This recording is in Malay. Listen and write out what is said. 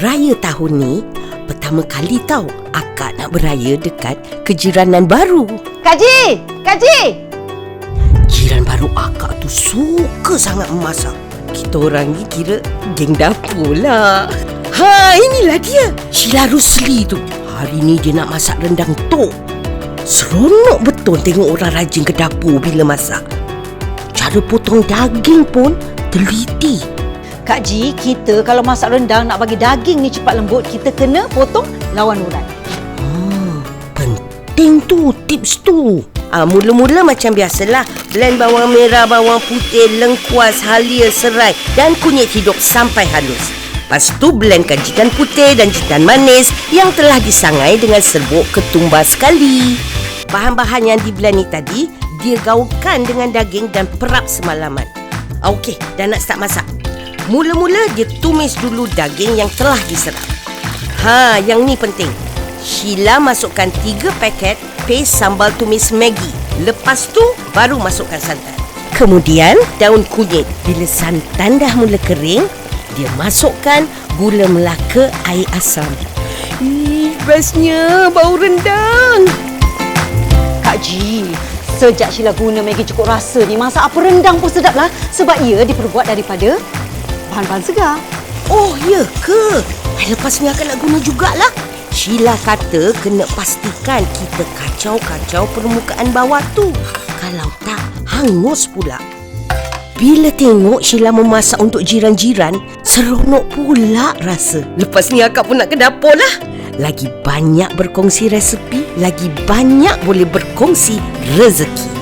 Raya tahun ni Pertama kali tau Akak nak beraya dekat kejiranan baru. Kak Ji! Kak Ji! Jiran baru akak tu suka sangat memasak. Kita orang ni kira geng dapur lah. Ha inilah dia Sheila Rusli tu. Hari ni dia nak masak rendang tok. Seronok betul tengok orang rajin ke dapur bila masak. Cara potong daging pun teliti Kak Ji, kita kalau masak rendang nak bagi daging ni cepat lembut, kita kena potong lawan urat. Hmm, penting tu tips tu. Ah, mula-mula macam biasalah. Blend bawang merah, bawang putih, lengkuas, halia, serai dan kunyit hidup sampai halus. Lepas tu blendkan jitan putih dan jitan manis yang telah disangai dengan serbuk ketumbar sekali. Bahan-bahan yang di blend ni tadi, dia gaulkan dengan daging dan perap semalaman. Okey, dah nak start masak. Mula-mula dia tumis dulu daging yang telah diserap. Ha, yang ni penting. Sheila masukkan 3 paket paste sambal tumis Maggi. Lepas tu baru masukkan santan. Kemudian daun kunyit. Bila santan dah mula kering, dia masukkan gula melaka air asam. Ih, bestnya bau rendang. Kak Ji, sejak Sheila guna Maggi cukup rasa ni, masak apa rendang pun sedap lah. Sebab ia diperbuat daripada bahan-bahan segar. Oh, ya ke? Ay, lepas ni akan nak guna jugalah. Sheila kata kena pastikan kita kacau-kacau permukaan bawah tu. Kalau tak, hangus pula. Bila tengok Sheila memasak untuk jiran-jiran, seronok pula rasa. Lepas ni akak pun nak ke dapur lah. Lagi banyak berkongsi resepi, lagi banyak boleh berkongsi rezeki.